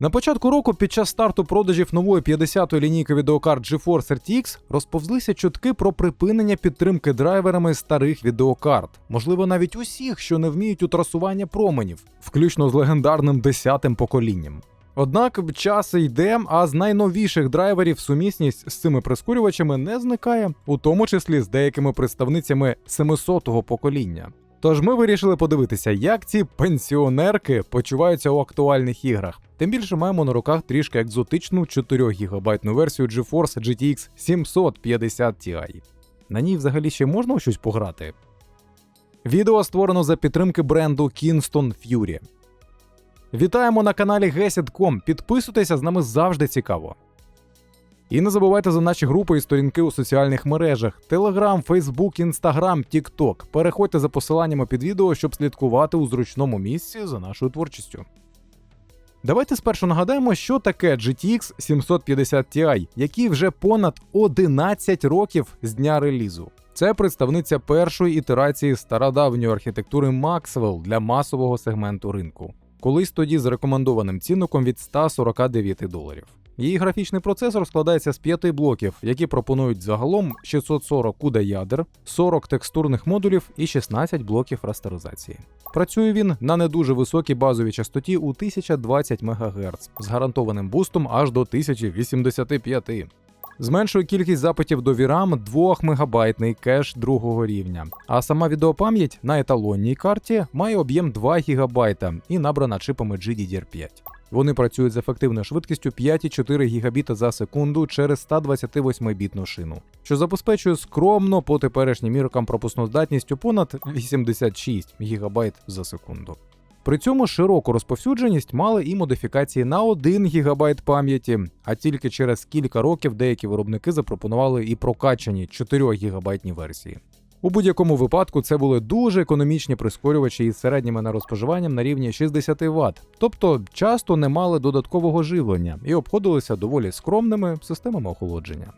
На початку року, під час старту продажів нової 50-ї лінійки відеокарт GeForce RTX розповзлися чутки про припинення підтримки драйверами старих відеокарт, можливо, навіть усіх, що не вміють у трасування променів, включно з легендарним 10-тим поколінням. Однак час йде, а з найновіших драйверів сумісність з цими прискорювачами не зникає, у тому числі з деякими представницями 700-го покоління. Тож ми вирішили подивитися, як ці пенсіонерки почуваються у актуальних іграх. Тим більше маємо на руках трішки екзотичну 4 гігабайтну версію GeForce GTX 750 Ti. На ній взагалі ще можна щось пограти. Відео створено за підтримки бренду Kingston Fury. Вітаємо на каналі Gesit.com. Підписуйтеся, з нами завжди цікаво. І не забувайте за наші групи і сторінки у соціальних мережах: Telegram, Facebook, Instagram, TikTok. Переходьте за посиланнями під відео, щоб слідкувати у зручному місці за нашою творчістю. Давайте спершу нагадаємо, що таке GTX 750 Ti, який вже понад 11 років з дня релізу. Це представниця першої ітерації стародавньої архітектури Maxwell для масового сегменту ринку. Колись тоді з рекомендованим цінником від 149 доларів. Її графічний процесор складається з п'яти блоків, які пропонують загалом 640 CUDA ядер, 40 текстурних модулів і 16 блоків растеризації. Працює він на не дуже високій базовій частоті у 1020 МГц з гарантованим бустом аж до 1085. Зменшує кількість запитів до VRAM 2 мегабайтний кеш другого рівня. А сама відеопам'ять на еталонній карті має об'єм 2 ГБ і набрана чипами GDDR5. Вони працюють з ефективною швидкістю 5,4 Гбіта за секунду через 128-бітну шину, що забезпечує скромно по теперішнім міркам пропускну здатність у понад 86 ГБ за секунду. При цьому широку розповсюдженість мали і модифікації на 1 ГБ пам'яті, а тільки через кілька років деякі виробники запропонували і прокачані 4 ГБ версії. У будь-якому випадку це були дуже економічні прискорювачі із середнім енергоспоживанням на рівні 60 Вт, тобто часто не мали додаткового живлення і обходилися доволі скромними системами охолодження.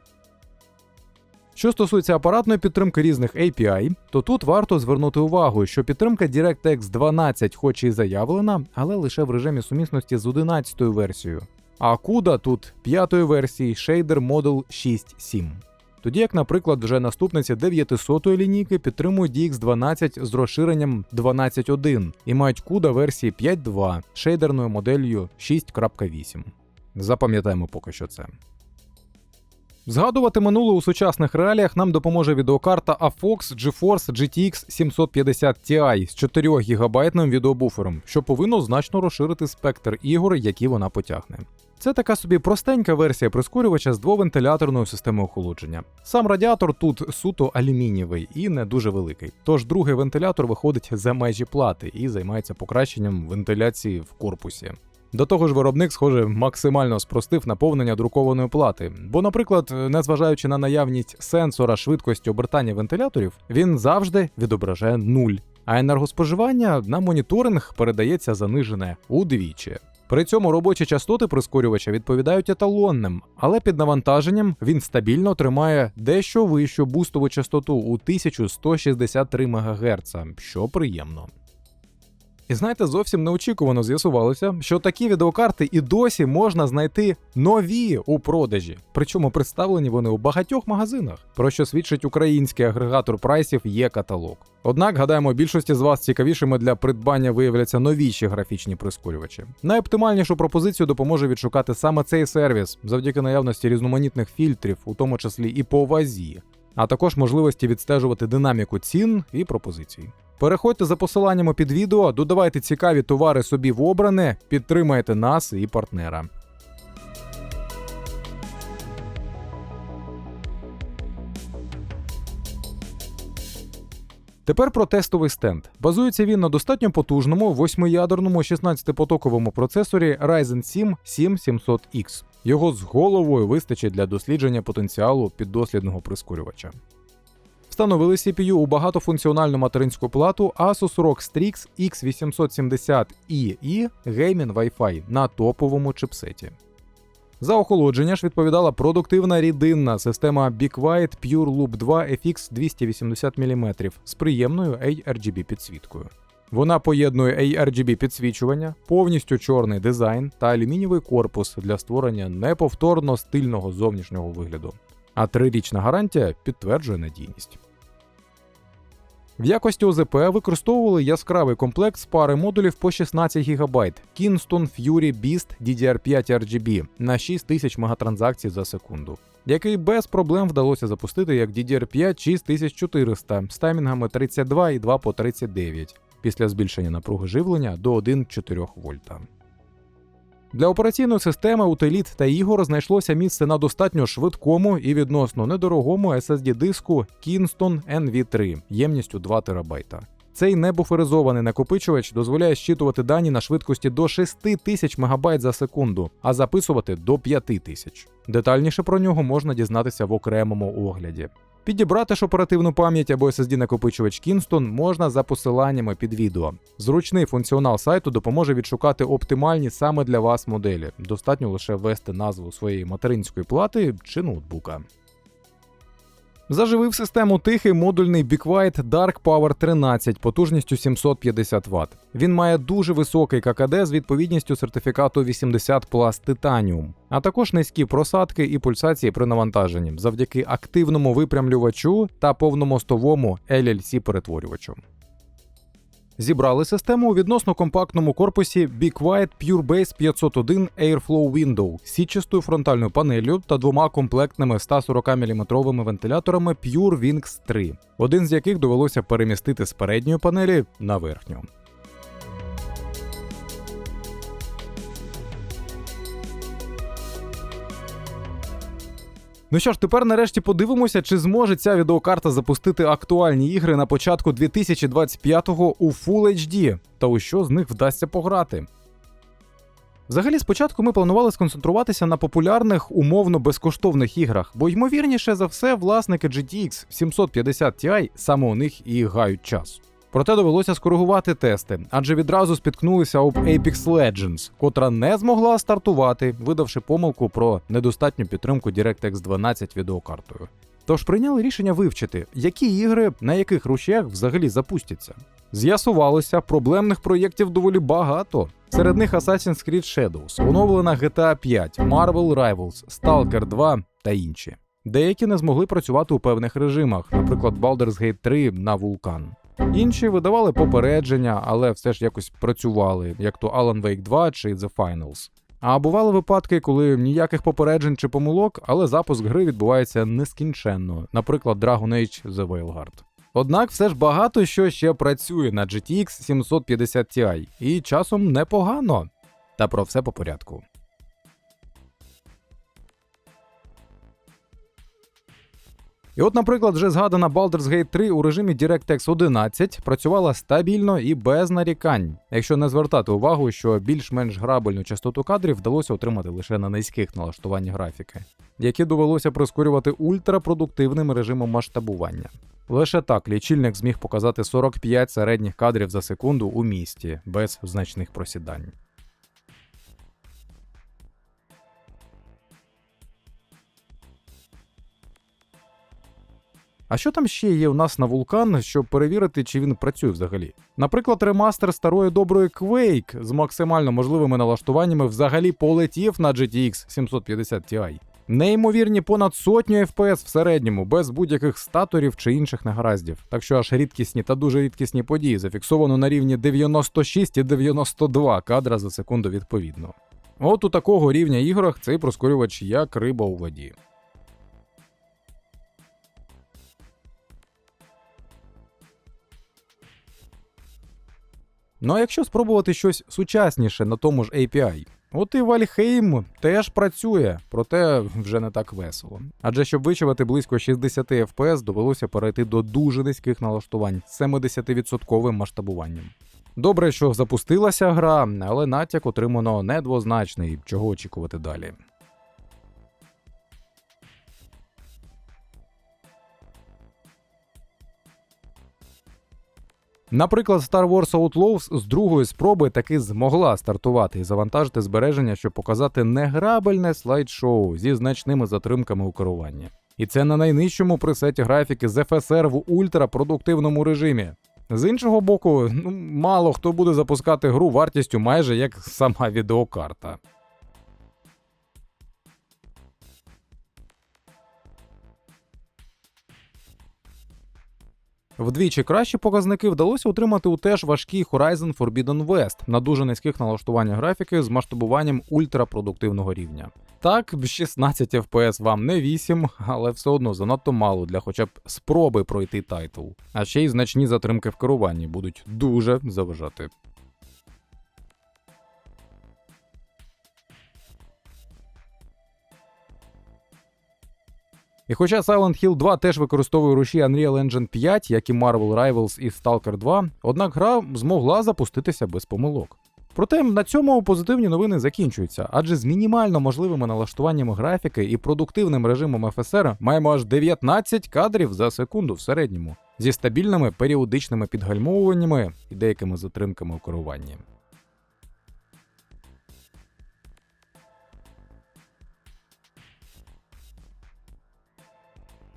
Що стосується апаратної підтримки різних API, то тут варто звернути увагу, що підтримка DirectX 12 хоч і заявлена, але лише в режимі сумісності з 11 версією. А CUDA тут 5 версії Shader Model 6.7. Тоді як, наприклад, вже наступниці 900-ї лінійки підтримують DX12 з розширенням 12.1 і мають CUDA версії 5.2 шейдерною моделлю 6.8. Запам'ятаємо поки що це. Згадувати минуле у сучасних реаліях нам допоможе відеокарта AFOX GeForce GTX 750 Ti з 4 гігабайтним відеобуфером, що повинно значно розширити спектр ігор, які вона потягне. Це така собі простенька версія прискорювача з двовентиляторною системою охолодження. Сам радіатор тут суто алюмінієвий і не дуже великий. Тож другий вентилятор виходить за межі плати і займається покращенням вентиляції в корпусі. До того ж, виробник, схоже, максимально спростив наповнення друкованої плати. Бо, наприклад, незважаючи на наявність сенсора швидкості обертання вентиляторів, він завжди відображає нуль. А енергоспоживання на моніторинг передається занижене удвічі. При цьому робочі частоти прискорювача відповідають еталонним, але під навантаженням він стабільно тримає дещо вищу бустову частоту у 1163 МГц, що приємно. І знаєте, зовсім неочікувано з'ясувалося, що такі відеокарти і досі можна знайти нові у продажі. Причому представлені вони у багатьох магазинах, про що свідчить український агрегатор прайсів є каталог. Однак, гадаємо, більшості з вас цікавішими для придбання виявляться новіші графічні прискорювачі. Найоптимальнішу пропозицію допоможе відшукати саме цей сервіс завдяки наявності різноманітних фільтрів, у тому числі і по вазі, а також можливості відстежувати динаміку цін і пропозицій. Переходьте за посиланнями під відео, додавайте цікаві товари собі в обране, підтримайте нас і партнера. Тепер про тестовий стенд. Базується він на достатньо потужному восьмиядерному 16-потоковому процесорі Ryzen 7 7700X. Його з головою вистачить для дослідження потенціалу піддослідного прискорювача. Встановили CPU у багатофункціональну материнську плату Asus ROG Strix X870EE Gaming Wi-Fi на топовому чипсеті. За охолодження ж відповідала продуктивна рідинна система BeQuiet Pure Loop 2 FX 280 мм з приємною ARGB підсвіткою. Вона поєднує ARGB підсвічування, повністю чорний дизайн та алюмінієвий корпус для створення неповторно стильного зовнішнього вигляду. А трирічна гарантія підтверджує надійність. В якості ОЗП використовували яскравий комплект з пари модулів по 16 ГБ Kingston Fury Beast DDR5 RGB на 6000 мегатранзакцій за секунду, який без проблем вдалося запустити як DDR5 6400 з таймінгами 32 і 2 по 39 після збільшення напруги живлення до 1,4 вольта. Для операційної системи утиліт та ігор знайшлося місце на достатньо швидкому і відносно недорогому SSD-диску Kingston NV3 ємністю 2 ТБ. Цей небуферизований накопичувач дозволяє щитувати дані на швидкості до 6000 МБ за секунду, а записувати до 5000. Детальніше про нього можна дізнатися в окремому огляді. Підібрати ж оперативну пам'ять або SSD-накопичувач Kingston можна за посиланнями під відео. Зручний функціонал сайту допоможе відшукати оптимальні саме для вас моделі. Достатньо лише ввести назву своєї материнської плати чи ноутбука. Заживив систему тихий модульний BeQuiet Dark Power 13 потужністю 750 Вт. Він має дуже високий ККД з відповідністю сертифікату 80 Plus Titanium, а також низькі просадки і пульсації при навантаженні завдяки активному випрямлювачу та повномостовому LLC перетворювачу. Зібрали систему у відносно компактному корпусі Be Quiet PureBase 501 Airflow Window з січастою фронтальною панелью та двома комплектними 140 мм вентиляторами Pure Wings 3, один з яких довелося перемістити з передньої панелі на верхню. Ну що ж, тепер нарешті подивимося, чи зможе ця відеокарта запустити актуальні ігри на початку 2025-го у Full HD, та у що з них вдасться пограти. Взагалі, спочатку ми планували сконцентруватися на популярних умовно безкоштовних іграх, бо ймовірніше за все, власники GTX 750 Ti саме у них і гають час. Проте довелося скоригувати тести, адже відразу спіткнулися об Apex Legends, котра не змогла стартувати, видавши помилку про недостатню підтримку DirectX 12 відеокартою. Тож прийняли рішення вивчити, які ігри на яких рушіях взагалі запустяться. З'ясувалося, проблемних проєктів доволі багато. Серед них Assassin's Creed Shadows, оновлена GTA 5, Marvel Rivals, Stalker 2 та інші. Деякі не змогли працювати у певних режимах, наприклад, Baldur's Gate 3 на Vulkan. Інші видавали попередження, але все ж якось працювали, як то Alan Wake 2 чи The Finals. А бували випадки, коли ніяких попереджень чи помилок, але запуск гри відбувається нескінченно, наприклад, Dragon Age The Veilguard. Однак все ж багато що ще працює на GTX 750 Ti, і часом непогано. Та про все по порядку. І от, наприклад, вже згадана Baldur's Gate 3 у режимі DirectX 11 працювала стабільно і без нарікань, якщо не звертати увагу, що більш-менш грабельну частоту кадрів вдалося отримати лише на низьких налаштуваннях графіки, які довелося прискорювати ультрапродуктивним режимом масштабування. Лише так лічильник зміг показати 45 середніх кадрів за секунду у місті без значних просідань. А що там ще є у нас на вулкан, щоб перевірити, чи він працює взагалі? Наприклад, ремастер старої доброї Quake з максимально можливими налаштуваннями взагалі полетів на GTX 750 Ti. Неймовірні понад сотню FPS в середньому, без будь-яких статорів чи інших негараздів. Так що аж рідкісні та дуже рідкісні події зафіксовано на рівні 96 і 92 кадра за секунду відповідно. От у такого рівня іграх цей проскорювач як риба у воді. Ну а якщо спробувати щось сучасніше на тому ж API, от і Valheim теж працює, проте вже не так весело. Адже щоб вичувати близько 60 FPS, довелося перейти до дуже низьких налаштувань з 70% масштабуванням. Добре, що запустилася гра, але натяк отримано недвозначний, чого очікувати далі. Наприклад, Star Wars Outlaws з другої спроби таки змогла стартувати і завантажити збереження, щоб показати неграбельне слайд-шоу зі значними затримками у керуванні. І це на найнижчому пресеті графіки з FSR в ультрапродуктивному режимі. З іншого боку, ну мало хто буде запускати гру вартістю майже як сама відеокарта. Вдвічі кращі показники вдалося отримати у теж важкій Horizon Forbidden West на дуже низьких налаштуваннях графіки з масштабуванням ультрапродуктивного рівня. Так, 16 FPS вам не 8, але все одно занадто мало для хоча б спроби пройти тайтл. А ще й значні затримки в керуванні будуть дуже заважати. І хоча Silent Hill 2 теж використовує руші Unreal Engine 5, як і Marvel Rivals і Stalker 2, однак гра змогла запуститися без помилок. Проте на цьому позитивні новини закінчуються, адже з мінімально можливими налаштуваннями графіки і продуктивним режимом FSR маємо аж 19 кадрів за секунду в середньому, зі стабільними періодичними підгальмовуваннями і деякими затримками у керуванні.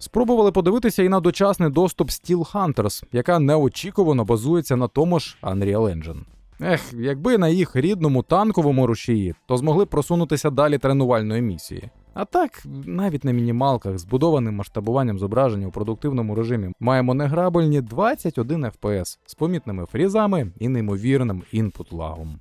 Спробували подивитися і на дочасний доступ Steel Hunters, яка неочікувано базується на тому ж Unreal Engine. Ех, якби на їх рідному танковому рушії, то змогли б просунутися далі тренувальної місії. А так, навіть на мінімалках, збудованим масштабуванням зображення у продуктивному режимі, маємо неграбельні 21 FPS з помітними фрізами і неймовірним інпут лагом.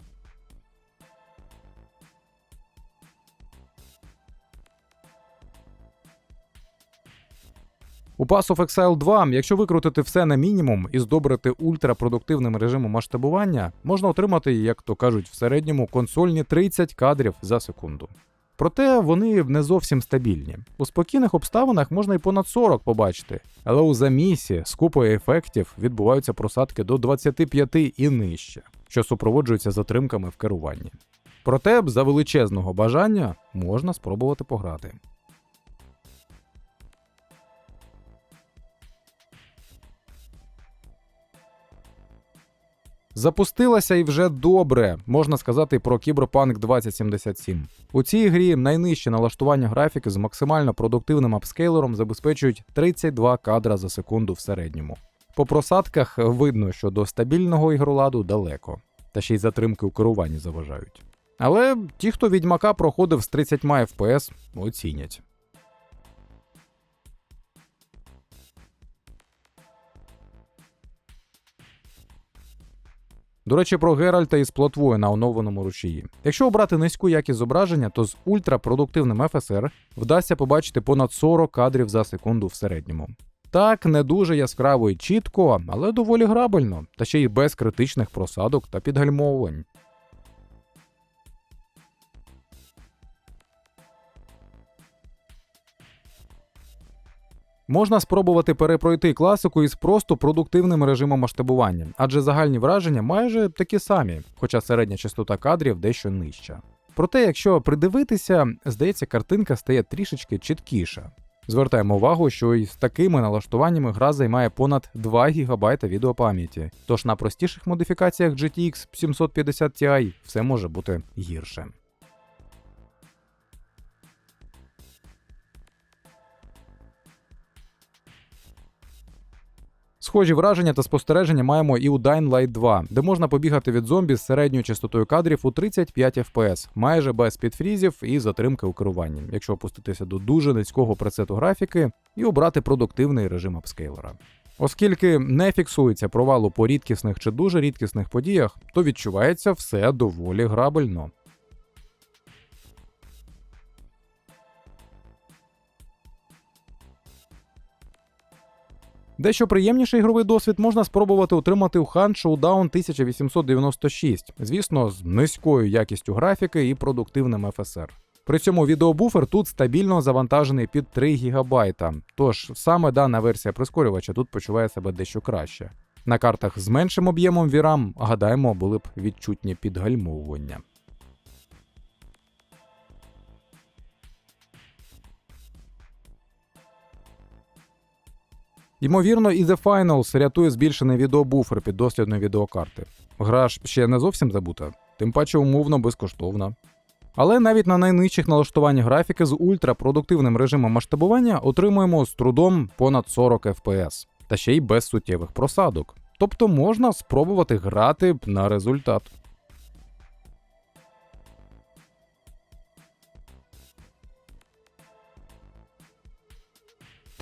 У Pass of Exile 2, якщо викрутити все на мінімум і здобрити ультрапродуктивним режимом масштабування, можна отримати, як то кажуть, в середньому консольні 30 кадрів за секунду. Проте вони не зовсім стабільні. У спокійних обставинах можна і понад 40 побачити, але у замісі з купою ефектів відбуваються просадки до 25 і нижче, що супроводжуються затримками в керуванні. Проте за величезного бажання можна спробувати пограти. Запустилася і вже добре, можна сказати, про Cyberpunk 2077. У цій грі найнижче налаштування графіки з максимально продуктивним апскейлером забезпечують 32 кадра за секунду в середньому. По просадках видно, що до стабільного ігроладу далеко, та ще й затримки у керуванні заважають. Але ті, хто відьмака проходив з 30 FPS, оцінять. До речі, про Геральта із плотвою на оновленому рушії. Якщо обрати низьку якість зображення, то з ультрапродуктивним FSR вдасться побачити понад 40 кадрів за секунду в середньому. Так, не дуже яскраво і чітко, але доволі грабельно, та ще й без критичних просадок та підгальмовувань. Можна спробувати перепройти класику із просто продуктивним режимом масштабування, адже загальні враження майже такі самі, хоча середня частота кадрів дещо нижча. Проте, якщо придивитися, здається, картинка стає трішечки чіткіша. Звертаємо увагу, що і з такими налаштуваннями гра займає понад 2 ГБ відеопам'яті, тож на простіших модифікаціях GTX 750 Ti все може бути гірше. Схожі враження та спостереження маємо і у Dying Light 2, де можна побігати від зомбі з середньою частотою кадрів у 35 FPS, майже без підфрізів і затримки у керуванні, якщо опуститися до дуже низького пресету графіки і обрати продуктивний режим апскейлера. Оскільки не фіксується провалу по рідкісних чи дуже рідкісних подіях, то відчувається все доволі грабельно. Дещо приємніший ігровий досвід можна спробувати отримати у Hunt Showdown 1896, звісно, з низькою якістю графіки і продуктивним FSR. При цьому відеобуфер тут стабільно завантажений під 3 ГБ, тож саме дана версія прискорювача тут почуває себе дещо краще. На картах з меншим об'ємом VRAM, гадаємо, були б відчутні підгальмовування. Ймовірно, і The Finals рятує збільшений відеобуфер під дослідної відеокарти. Гра ж ще не зовсім забута, тим паче умовно безкоштовна. Але навіть на найнижчих налаштуваннях графіки з ультрапродуктивним режимом масштабування отримуємо з трудом понад 40 FPS, та ще й без суттєвих просадок. тобто можна спробувати грати на результат.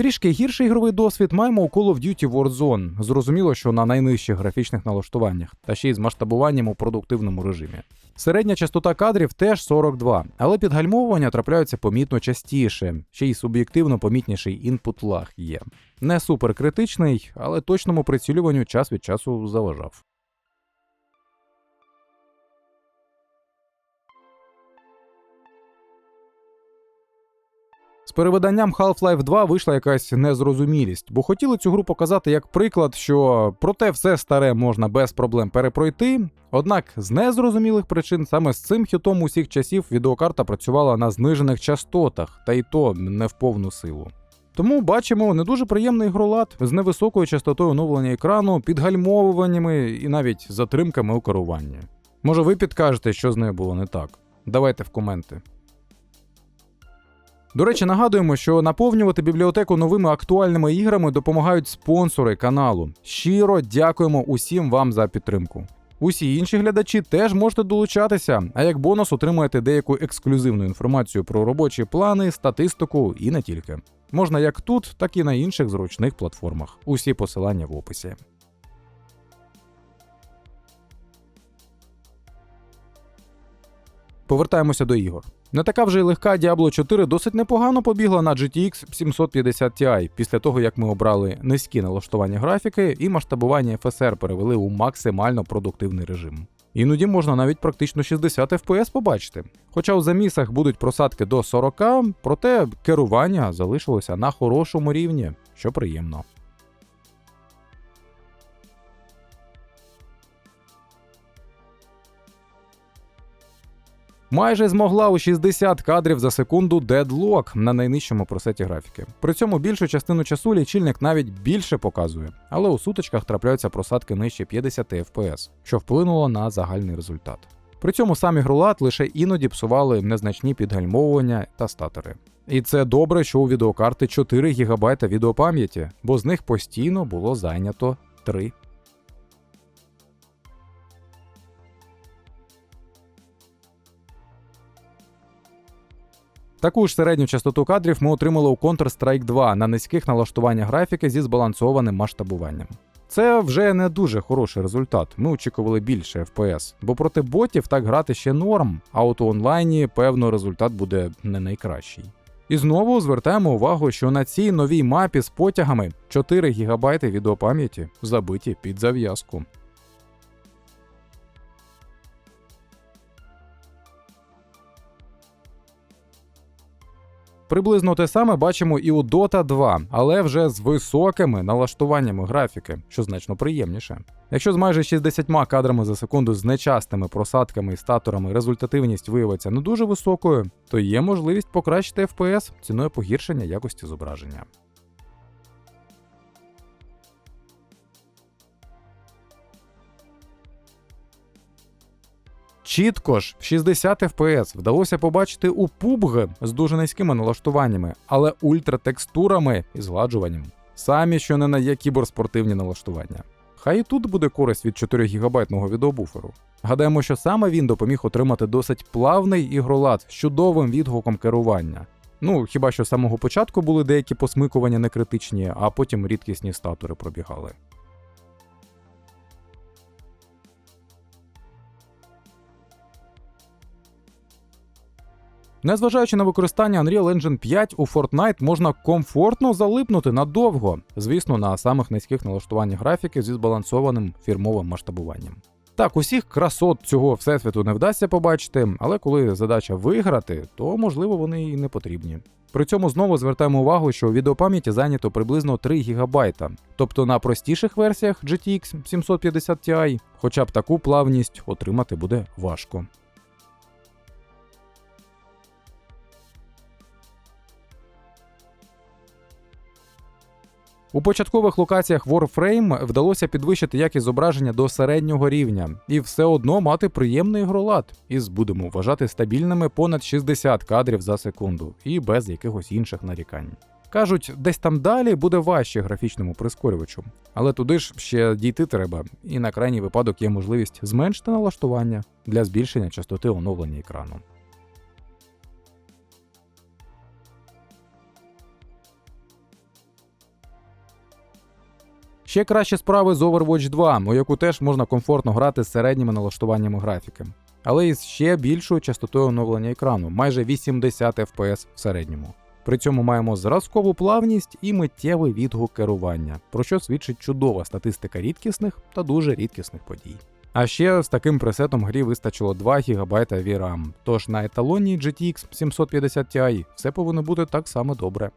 Трішки гірший ігровий досвід маємо у Call of Duty Warzone. Зрозуміло, що на найнижчих графічних налаштуваннях, та ще й з масштабуванням у продуктивному режимі. Середня частота кадрів теж 42, але підгальмовування трапляються помітно частіше, ще й суб'єктивно помітніший інпут лаг є. Не суперкритичний, але точному прицілюванню час від часу заважав. З перевиданням Half-Life 2 вийшла якась незрозумілість, бо хотіли цю гру показати як приклад, що проте все старе можна без проблем перепройти. Однак з незрозумілих причин саме з цим хітом усіх часів відеокарта працювала на знижених частотах, та й то не в повну силу. Тому бачимо не дуже приємний ігролад з невисокою частотою оновлення екрану, підгальмовуваннями і навіть затримками у керуванні. Може, ви підкажете, що з нею було не так? Давайте в коменти. До речі, нагадуємо, що наповнювати бібліотеку новими актуальними іграми допомагають спонсори каналу. Щиро дякуємо усім вам за підтримку. Усі інші глядачі теж можете долучатися, а як бонус отримаєте деяку ексклюзивну інформацію про робочі плани, статистику і не тільки. Можна як тут, так і на інших зручних платформах. Усі посилання в описі. Повертаємося до ігор. Не така вже й легка Diablo 4 досить непогано побігла на GTX 750 Ti після того, як ми обрали низькі налаштування графіки і масштабування FSR перевели у максимально продуктивний режим. Іноді можна навіть практично 60 FPS побачити. Хоча у замісах будуть просадки до 40, проте керування залишилося на хорошому рівні, що приємно. Майже змогла у 60 кадрів за секунду дедлок на найнижчому просеті графіки. При цьому більшу частину часу лічильник навіть більше показує, але у сутичках трапляються просадки нижче 50 FPS, що вплинуло на загальний результат. При цьому сам ігролад лише іноді псували незначні підгальмовування та статери. І це добре, що у відеокарти 4 ГБ відеопам'яті, бо з них постійно було зайнято 3. Таку ж середню частоту кадрів ми отримали у Counter-Strike 2 на низьких налаштуваннях графіки зі збалансованим масштабуванням. Це вже не дуже хороший результат. Ми очікували більше FPS, бо проти ботів так грати ще норм, а от у онлайні, певно, результат буде не найкращий. І знову звертаємо увагу, що на цій новій мапі з потягами 4 ГБ відеопам'яті забиті під зав'язку. Приблизно те саме бачимо і у Dota 2, але вже з високими налаштуваннями графіки, що значно приємніше. Якщо з майже 60 кадрами за секунду з нечастими просадками і статорами результативність виявиться не дуже високою, то є можливість покращити FPS ціною погіршення якості зображення. Чітко ж 60 FPS вдалося побачити у PUBG з дуже низькими налаштуваннями, але ультратекстурами і згладжуванням. Самі що не на є кіберспортивні налаштування. Хай і тут буде користь від 4 гігабайтного відеобуферу. Гадаємо, що саме він допоміг отримати досить плавний ігролад з чудовим відгуком керування. Ну, хіба що з самого початку були деякі посмикування некритичні, а потім рідкісні статури пробігали. Незважаючи на використання Unreal Engine 5, у Fortnite можна комфортно залипнути надовго, звісно, на самих низьких налаштуваннях графіки зі збалансованим фірмовим масштабуванням. Так, усіх красот цього всесвіту не вдасться побачити, але коли задача виграти, то можливо вони і не потрібні. При цьому знову звертаємо увагу, що у відеопам'яті зайнято приблизно 3 ГБ, тобто на простіших версіях GTX 750 Ti хоча б таку плавність отримати буде важко. У початкових локаціях Warframe вдалося підвищити якість зображення до середнього рівня і все одно мати приємний ігролад, із будемо вважати стабільними понад 60 кадрів за секунду і без якихось інших нарікань. Кажуть, десь там далі буде важче графічному прискорювачу. Але туди ж ще дійти треба, і на крайній випадок є можливість зменшити налаштування для збільшення частоти оновлення екрану. Ще кращі справи з Overwatch 2, у яку теж можна комфортно грати з середніми налаштуваннями графіки, але із ще більшою частотою оновлення екрану, майже 80 FPS в середньому. При цьому маємо зразкову плавність і миттєвий відгук керування, про що свідчить чудова статистика рідкісних та дуже рідкісних подій. А ще з таким пресетом грі вистачило 2 ГБ VRAM, тож на еталоні GTX 750 Ti все повинно бути так само добре.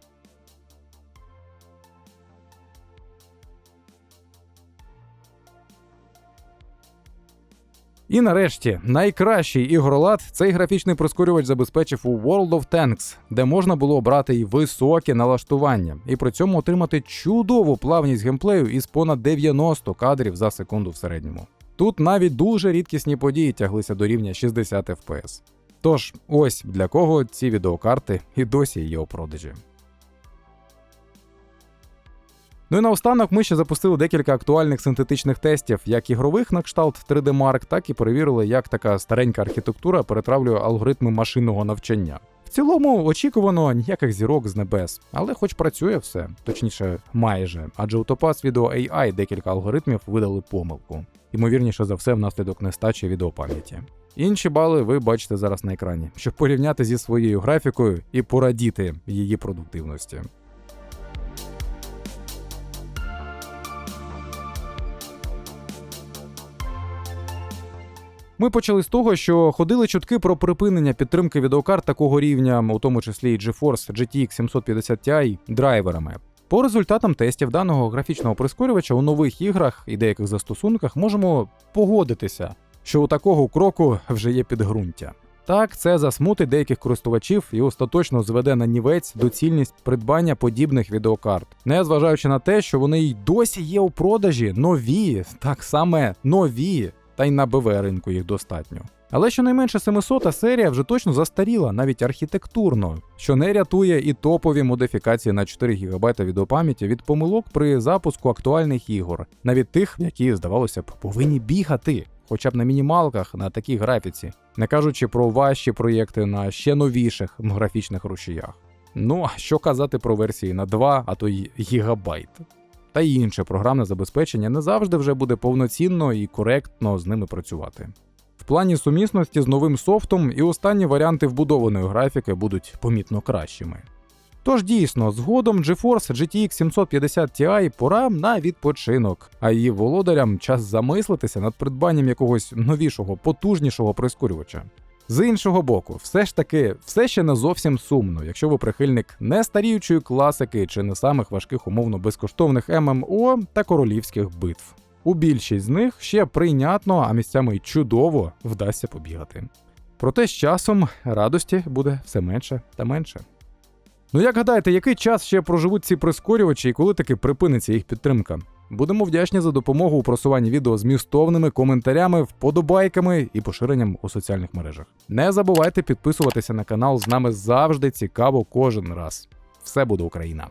І нарешті, найкращий ігролад цей графічний прискорювач забезпечив у World of Tanks, де можна було обрати й високі налаштування, і при цьому отримати чудову плавність геймплею із понад 90 кадрів за секунду в середньому. Тут навіть дуже рідкісні події тяглися до рівня 60 FPS. Тож, ось для кого ці відеокарти і досі є у продажі. Ну і наостанок ми ще запустили декілька актуальних синтетичних тестів, як ігрових на кшталт 3D Mark, так і перевірили, як така старенька архітектура перетравлює алгоритми машинного навчання. В цілому очікувано ніяких зірок з небес, але хоч працює все, точніше, майже, адже у Topaz Video AI декілька алгоритмів видали помилку. Ймовірніше за все, внаслідок нестачі відеопам'яті. Інші бали ви бачите зараз на екрані, щоб порівняти зі своєю графікою і порадіти її продуктивності. Ми почали з того, що ходили чутки про припинення підтримки відеокарт такого рівня, у тому числі і GeForce GTX 750 Ti, драйверами. По результатам тестів даного графічного прискорювача у нових іграх і деяких застосунках можемо погодитися, що у такого кроку вже є підґрунтя. Так, це засмутить деяких користувачів і остаточно зведе на нівець доцільність придбання подібних відеокарт, не зважаючи на те, що вони й досі є у продажі нові, так саме нові, та й на БВ ринку їх достатньо. Але щонайменше 700 серія вже точно застаріла, навіть архітектурно, що не рятує і топові модифікації на 4 ГБ відеопам'яті від помилок при запуску актуальних ігор, навіть тих, які, здавалося б, повинні бігати, хоча б на мінімалках на такій графіці, не кажучи про важчі проєкти на ще новіших графічних рушіях. Ну а що казати про версії на 2, а то й гігабайт. Та інше програмне забезпечення не завжди вже буде повноцінно і коректно з ними працювати. В плані сумісності з новим софтом і останні варіанти вбудованої графіки будуть помітно кращими. Тож дійсно, згодом GeForce GTX 750 Ti пора на відпочинок, а її володарям час замислитися над придбанням якогось новішого, потужнішого прискорювача. З іншого боку, все ж таки, все ще не зовсім сумно, якщо ви прихильник не старіючої класики чи не самих важких умовно безкоштовних ММО та королівських битв. У більшість з них ще прийнятно, а місцями й чудово вдасться побігати. Проте з часом радості буде все менше та менше. Ну як гадаєте, який час ще проживуть ці прискорювачі і коли таки припиниться їх підтримка? Будемо вдячні за допомогу у просуванні відео змістовними коментарями, вподобайками і поширенням у соціальних мережах. Не забувайте підписуватися на канал, з нами завжди цікаво кожен раз. Все буде Україна!